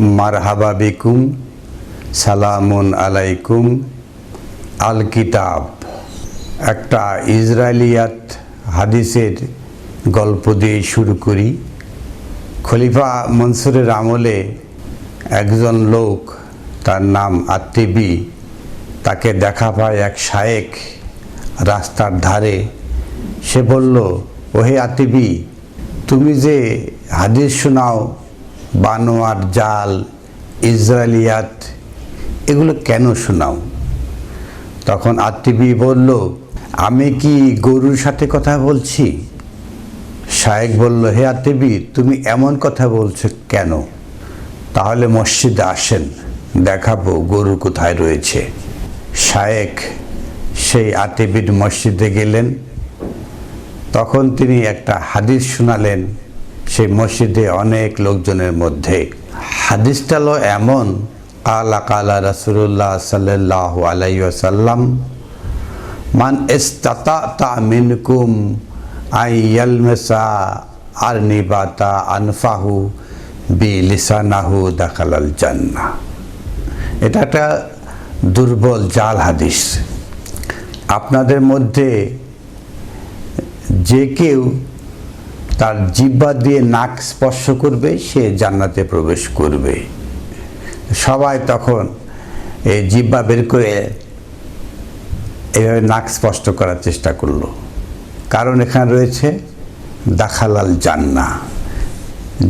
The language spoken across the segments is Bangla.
মারহাবা বিকুম, সালামুন আলাইকুম, আল কিতাব। একটা ইসরায়েলিয়াত হাদিসের গল্প দিয়ে শুরু করি। খলিফা মনসুরের আমলে একজন লোক, তার নাম আত্মিবি তাকে দেখা পায় এক শায়েক রাস্তার ধারে। সে বলল, ওহে আতিবি তুমি যে হাদিস শোনাও বানোয়ার জাল ইসরায়েলিয়াত এগুলো কেন শোনাও? তখন আত্মিবি বলল, আমি কি গরুর সাথে কথা বলছি? শায়েক বলল, হে আতিবি তুমি এমন কথা বলছো কেন? তাহলে মসজিদে আসেন, দেখাবো গরু কোথায় রয়েছে। শায়েক সেই আতিবির মসজিদে গেলেন। তখন তিনি একটা হাদিস শোনালেন। সেই মসজিদে অনেক লোকজনের মধ্যে। হাদিসটা হলো এমন, কালা কালা রাসুল্লাহ সাল্লাহ আলাইসাল্লাম মান ইস্তাতা মিনকুম আই ইয়ালমেসা আর নিবাতা আনফাহু বি লিসানাহু দাখালাল জান্না এটা একটা দুর্বল, জাল হাদিস। আপনাদের মধ্যে যে কেউ তার জিব্বা দিয়ে নাক স্পর্শ করবে, সে জান্নাতে প্রবেশ করবে। সবাই তখন এই জিব্বা বের করে এভাবে নাক স্পষ্ট করার চেষ্টা করল। কারণ এখানে রয়েছে দাখালাল জান্না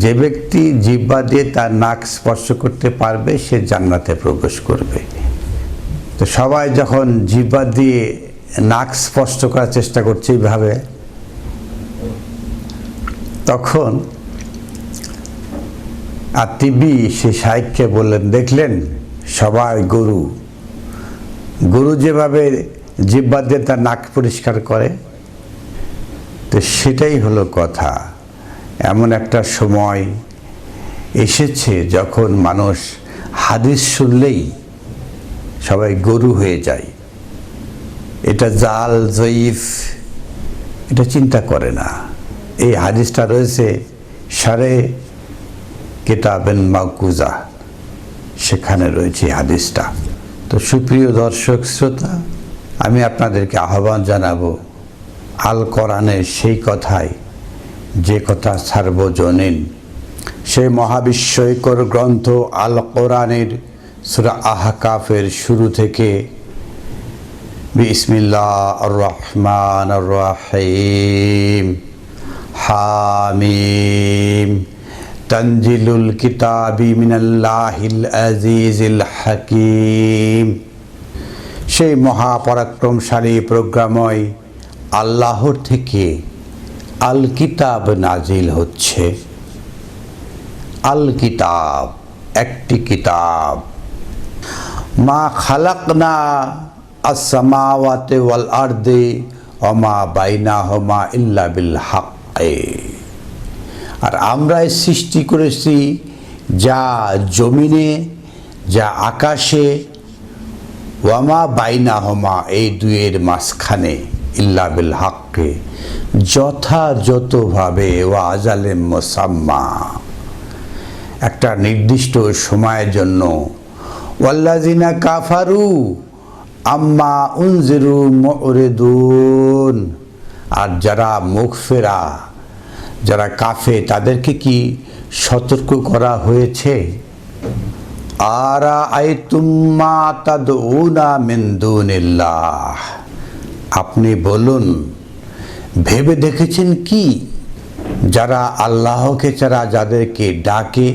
যে ব্যক্তি জিব্বা দিয়ে তার নাক স্পর্শ করতে পারবে, সে জান্নাতে প্রবেশ করবে। তো সবাই যখন জিব্বা দিয়ে নাক স্পষ্ট করার চেষ্টা করছে এইভাবে তখন আর তিবি সে সাহেবকে বললেন, দেখলেন সবাই গরু? গরু যেভাবে জিব্বা দিয়ে তার নাক পরিষ্কার করে, তো সেটাই হলো কথা। এমন একটা সময় এসেছে যখন মানুষ হাদিস শুনলেই সবাই গরু হয়ে যায়। এটা জাল, জয়ীফ, এটা চিন্তা করে না। এই হাদিসটা রয়েছে সারে কেতাবেন মাকুজা। সেখানে রয়েছে হাদিসটা। তো সুপ্রিয় দর্শক শ্রোতা, আমি আপনাদেরকে আহ্বান জানাব, আল কোরআনের সেই কথাই, যে কথা সার্বজনীন। সেই মহাবিস্ময়কর গ্রন্থ আল কোরআনের সুরা আহকাফের শুরু থেকে, বিসমিল্লাহ রহমান রহিম। হামিম। তঞ্জিলুল কিতাবি মিনাল্লাহিল আজিজিল হাকিম। সেই মহাপরাক্রমশালী প্রোগ্রাময় আল্লাহর থেকে আল কিতাব নাজিল হচ্ছে। আল কিতাব একটি কিতাব। মা খালাকনা আসমাওয়াতে ওয়াল আর্দে অমা বাইনা হমা ইল্লা বিল হাক্কে আর আমরাই সৃষ্টি করেছি যা জমিনে, যা আকাশে, ওয়ামা বাইনা হমা এই দুয়ের মাঝখানে ইল্লা বিল হাক্কে, যথাযথভাবে ওয়াজালে মোসাম্মা। একটা নির্দিষ্ট সময়ের জন্য ওয়াল্লাজিনা কাফারু আম্মা উনজিরু মরেদুন। আর যারা মুখ ফেরা যারা কাফে তাদেরকে কি সতর্ক করা হয়েছে? আরা আই তুম্মা তাদউনা মিন দুনিল্লাহ। আপনি বলুন, ভেবে দেখেছেন কি? যারা আল্লাহকে ছাড়া যাদেরকে ডাকে,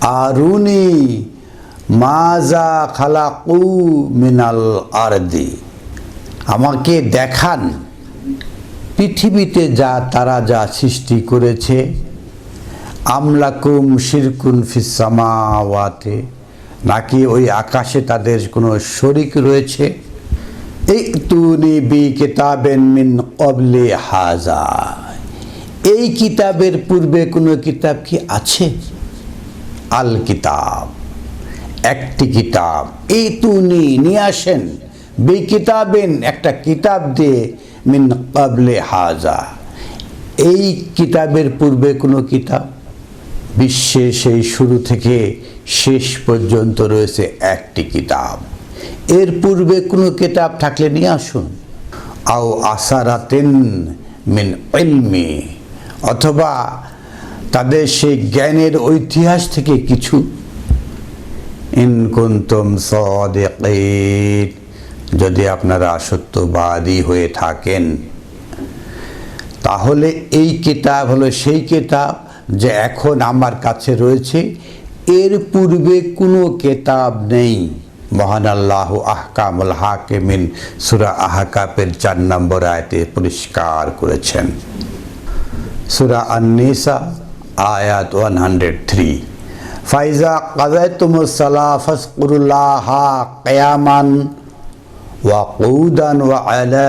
আরুনি মাজা খালাকু মিনাল আরদি। আমাকে দেখান। পৃথিবীতে যা তারা যা সৃষ্টি করেছে, আমলাকুম শিরকুন ফিসামাওয়াতে নাকি ওই আকাশে তাদের কোনো শরিক রয়েছে? এই তুনি বি কিতাবেন মিন অবলে হাজা এই কিতাবের পূর্বে কোনো কিতাব কি আছে? আল কিতাব, একটি কিতাব। এই তুনি নিয়ে আসেন। বি কিতাবেন, একটা কিতাব দিয়ে মিন কবলে হাজা এই কিতাবের পূর্বে কোনো কিতাব? বিশ্বের সেই শুরু থেকে শেষ পর্যন্ত রয়েছে একটি কিতাব। এর পূর্বে কোনো কিতাব থাকলে নিয়ে আসুন। আও আসারাতেন মিন ইলমি, অথবা তাদের সেই জ্ঞানের ঐতিহাস থেকে কিছু। ইন কুন্তুম সদিকিন। যদি আপনারা সত্যবাদী হয়ে থাকেন, তাহলে এই কিতাব হলো সেই কিতাব যে এখন আমার কাছে রয়েছে। এর পূর্বে কোনো কেতাব নেই। মহান আল্লাহ আহকামুল হাকিমিন সুরা আহকাপের চার নম্বর আয়তে পরিষ্কার করেছেন। সুরা আন্নিসা, আয়াত ওয়ান হান্ড্রেড থ্রি ফাইজা কাদায়তুমুসালা ফসকুরুল্লাহ কেয়ামান ওয়া কৌদান ওয়া আলা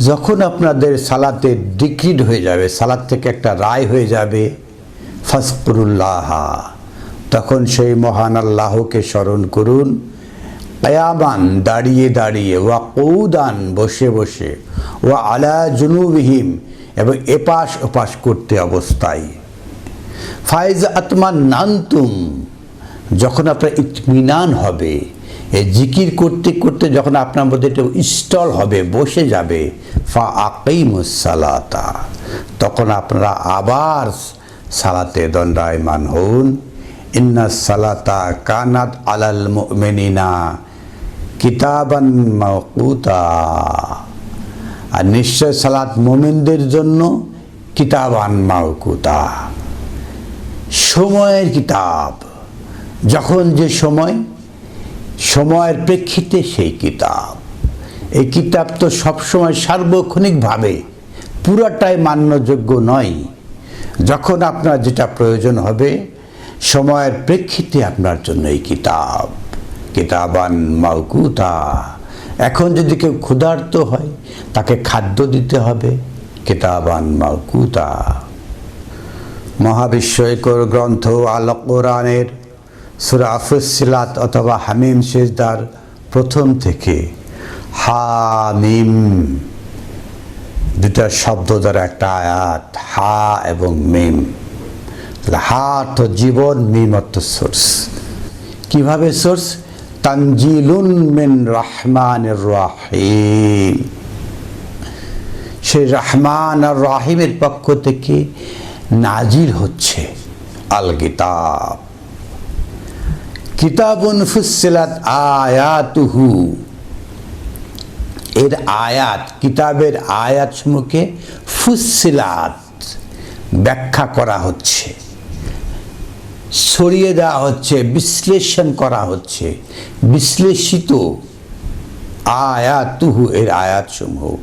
যখন আপনাদের সালাতে ডিক্রিড হয়ে যাবে, সালাদ থেকে একটা রায় হয়ে যাবে, ফসকুরুল্লাহ। তখন সেই মহান আল্লাহকে স্মরণ করুন। কয়ামান দাঁড়িয়ে দাঁড়িয়ে, ওয়া কৌদান বসে বসে, ওয়া আলা জুনুবিহিম, এবং এপাশ ওপাশ করতে অবস্থায়। ফাইজ আত্মান নান্তুম যখন আপনার ইতমিনান হবে এই জিকির করতে করতে যখন আপনার মধ্যে একটা ইনস্টল হবে, বসে যাবে, ফা আকিমুসালাতা তখন আপনারা আবার সালাতে দণ্ডায়মান হন। ইন্না সালাতা কানাত আলাল মেনিনা কিতাবান মাকুতা আর নিশ্চয় সালাত মোমিনদের জন্য কিতাবান মাকুতা সময়ের কিতাব। যখন যে সময় সময়ের প্রেক্ষিতে সেই কিতাব। এই কিতাব তো সবসময় সার্বক্ষণিকভাবে পুরাটাই মান্যযোগ্য নয়। যখন আপনার যেটা প্রয়োজন হবে, সময়ের প্রেক্ষিতে আপনার জন্য এই কিতাব। কিতাবান মাউকুতা এখন যদি কেউ ক্ষুধার্ত হয়, তাকে খাদ্য দিতে হবে। কিতাবান মাউকুতা মহাবিশ্বকর গ্রন্থ আল কোরআনের সুরা আফুসিলাত অথবা হামিম শেজদার প্রথম থেকে হামিম দুটা শব্দ দ্বারা একটা আয়াত, হা এবং মিম। হা অর্থ জীবন, মিম অর্থ সোর্স। কীভাবে সোর্স? তানজিলুন মিন রহমান রাহিম। সেই রহমান আর রাহিমের পক্ষ থেকে নাজিল হচ্ছে আল কিতাব কিতাবুন ফুসিলাত আয়াতুহু। এর আয়াত, কিতাবের আয়াত সমূহকে ফুসিলাত ব্যাখ্যা করা হচ্ছে। ছড়িয়ে দেওয়া হচ্ছে, বিশ্লেষণ করা হচ্ছে। বিশ্লেষিত আয়াতুহু, এর আয়াত সমূহ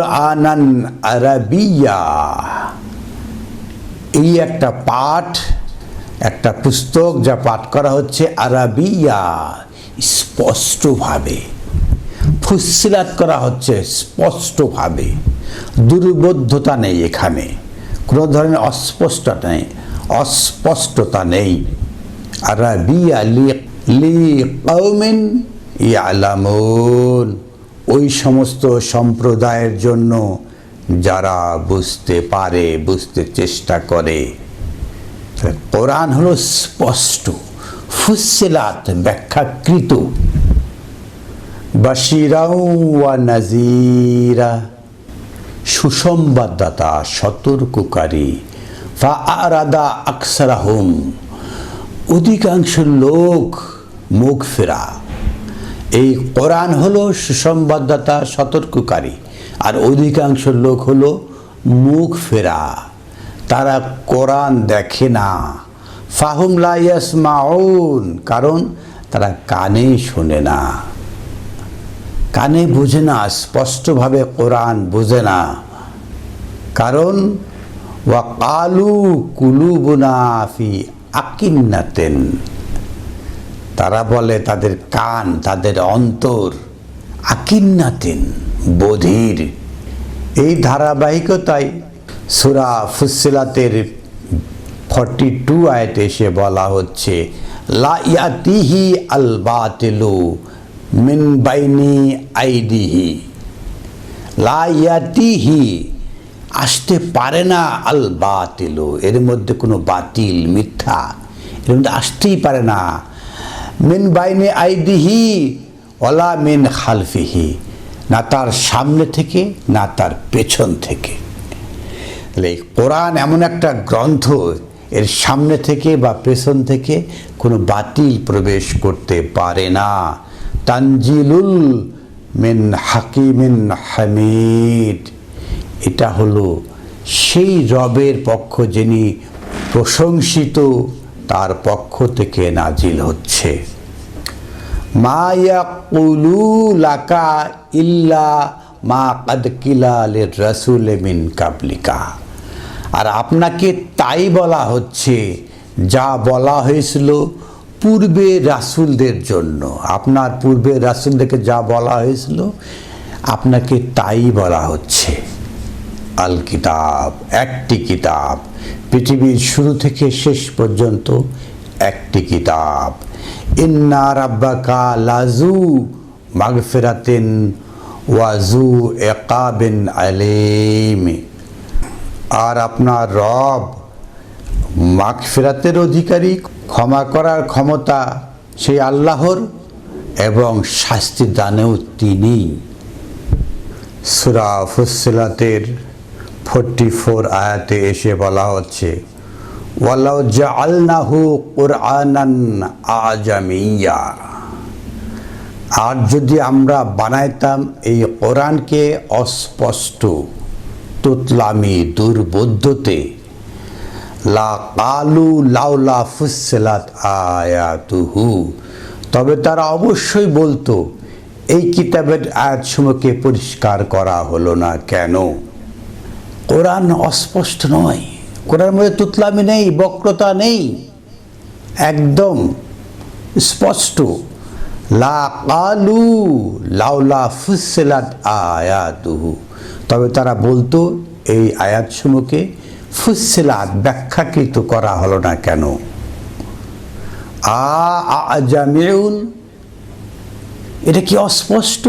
আনান আরবিয়া। এই একটা পাঠ একটা পুস্তক যা পাঠ করা হচ্ছে আরবিয়া, স্পষ্টভাবে। ফুসিলাত করা হচ্ছে স্পষ্টভাবে। দুর্বোধ্যতা নেই এখানে। কোনো ধরনের অস্পষ্টতা নেই। অস্পষ্টতা নেই। আরবিয়া লি লি ইয়ালামুন। ওই সমস্ত সম্প্রদায়ের জন্য যারা বুঝতে পারে, বুঝতে চেষ্টা করে কোরআন হলো স্পষ্ট ফুসিলাত ব্যাখ্যাকৃত। নাজিরা সুসংবাদদাতা, সতর্ককারী। ফা আরাদা আকসারাহুম, অধিকাংশ লোক মুখ ফেরা এই কোরআন হলো সুসংবাদদাতা, সতর্ককারী, আর অধিকাংশ লোক হলো মুখ ফেরা তারা কোরআন দেখে না। ফাহুম লাইয়াস মাউন কারণ তারা কানে শোনে না। কানে বোঝে না, স্পষ্টভাবে কোরআন বোঝে না। কারণ, ওয়া কালু কুলুবুনা ফি আকিন্নাতেন। তারা বলে তাদের কান, তাদের অন্তর আকিন্নাতেন, বধির। এই ধারাবাহিকতায় সুরা ফুসিলাতের ফর্টি টু আয়তে এসে বলা হচ্ছে, লা ইয়াতিহি আল বাতিলু মিন বাইনি আইডিহি লা ইয়াতিহি, আসতে পারে না আল বাতিল, এর মধ্যে কোনো বাতিল, মিথ্যা, এর মধ্যে আসতেই পারে না। মিন বাইনে আইদিহি ওলা মিন খালফিহি, না তার সামনে থেকে, না তার পেছন থেকে। তাহলে এই কোরআন এমন একটা গ্রন্থ, এর সামনে থেকে বা পেছন থেকে কোনো বাতিল প্রবেশ করতে পারে না। তানজিলুল মিন হাকিমিন হামিদ। এটা হলো সেই রবের পক্ষ যিনি প্রশংসিত, তার পক্ষ থেকে নাজিল হচ্ছে। মা ইয়াকুলু লাকা ইল্লা মা কাদ কিলা রাসুল মিন কাবলিকা। আর আপনাকে তাই বলা হচ্ছে, যা বলা হয়েছিল পূর্বে রাসুলদের জন্য। আপনার পূর্বে রাসুলদেরকে যা বলা হয়েছিল, আপনাকে তাই বলা হচ্ছে। আল কিতাব, একটি কিতাব। পৃথিবীর শুরু থেকে শেষ পর্যন্ত একটি কিতাব। ইন্না রাব্বাকা লাজু মাগফিরাতিন ওয়াজু একাবিন আলিম। আর আপনার রব মাগফিরাতের অধিকারী, ক্ষমা করার ক্ষমতা সেই আল্লাহর এবং শাস্তি দানেও তিনি। সুরা ফুসিলাতের ফোরটি ফোর আয়াতে এসে বলা হচ্ছে আজামিয়া। আর যদি আমরা বানাইতাম এই কোরআনকে অস্পষ্ট তুতলামি দুর্বোধ্যতে লা কালু লাউলা ফুসিলাত আয়াতুহু। তবে তারা অবশ্যই বলতো, এই কিতাবের আয়াতসমূহকে পরিষ্কার করা হলো না কেন? কোরআন অস্পষ্ট নয়। কোরআন মধ্যে তুতলামি নেই, বক্রতা নেই। একদম স্পষ্ট। লা কালু লাউলা ফুসিলাত আয়াতুহু। তবে তারা বলতো, এই আয়াতসমূহকে ফুসিলাত ব্যাখ্যাকৃত করা হলো না কেন? আজামিউন এটা কি অস্পষ্ট?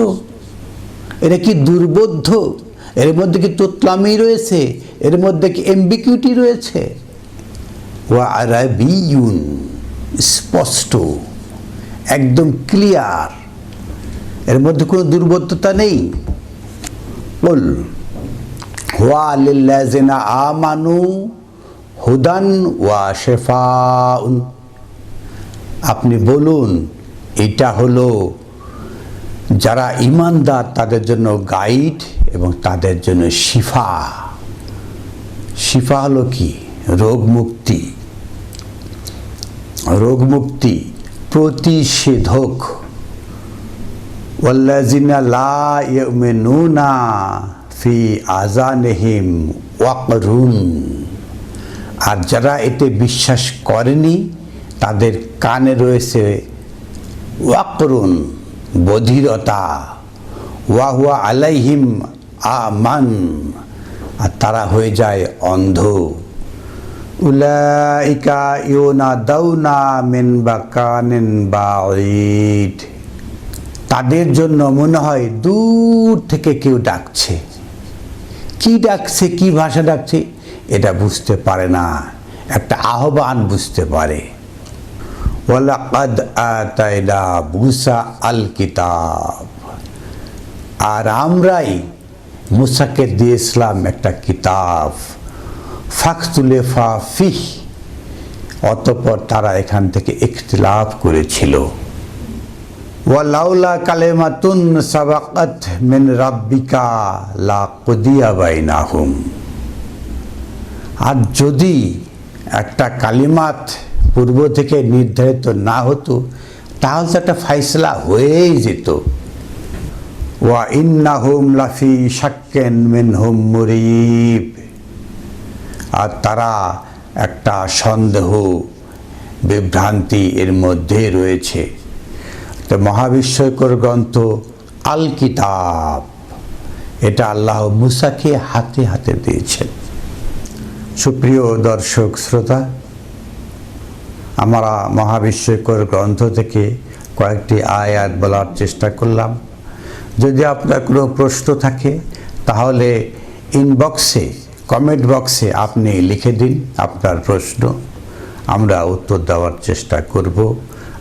এটা কি দুর্বোধ্য? এর মধ্যে কি তোতলামি রয়েছে? এর মধ্যে কি এমবিকিউটি রয়েছে? আরাবিউন স্পষ্ট, একদম ক্লিয়ার এর মধ্যে কোনো দুর্বোধ্যতা নেই। লিল্লাযিনা আমানু হুদান ওয়া শেফাউন। আপনি বলুন, এটা হলো যারা ইমানদার তাদের জন্য গাইড এবং তাদের জন্য শিফা। শিফা হলো কি? রোগ মুক্তি। রোগ মুক্তি প্রতিষেধক। ওয়াল্লাজিনা লা ইউমিনুনা ফি আজানহিম ওয়াকরুন আর যারা এতে বিশ্বাস করেনি, তাদের কানে রয়েছে ওয়াকরুন, বধিরতা। ওয়াহুয়া আলাইহিম আমান, আর তারা হয়ে যায় অন্ধ। উলাইকা ইউনা দাউনা মিন বাকানিন বাঈদ। তাদের জন্য মনে হয় দূর থেকে কেউ ডাকছে। কি ডাকছে, কি ভাষা ডাকছে, এটা বুঝতে পারে না। একটা আহ্বান বুঝতে পারে। আল কিতাব আর আমরাই মুসাকে দিয়েছিলাম একটা কিতাব। ফাকতুলে ফা ফিহ। অতপর তারা এখান থেকে ইখতিলাফ করেছিল। ওয়ালাউলা কালেমাতুন সাবাকাত মিন রাব্বিকা লা কুদিয়া বাইনাহুম। আর যদি একটা কালিমাত পূর্ব থেকে নির্ধারিত না হতো, তাহলে তো একটা ফাইসলা হয়েই যেত। ওয়া ইন্নাহুম লাফি শাক্কেন মিনহুম মুরিব। আর তারা একটা সন্দেহ, বিভ্রান্তি এর মধ্যে রয়েছে। তো মহাবিস্ময়কর গ্রন্থ আল কিতাব এটা আল্লাহ মুসাকে হাতে হাতে দিয়েছেন। সুপ্রিয় দর্শক, শ্রোতা, আমরা মহাবিস্ময়কর গ্রন্থ থেকে কয়েকটি আয়াত বলার চেষ্টা করলাম। যদি আপনার কোনো প্রশ্ন থাকে, তাহলে ইনবক্সে কমেন্ট বক্সে আপনি লিখে দিন আপনার প্রশ্ন। আমরা উত্তর দেওয়ার চেষ্টা করব।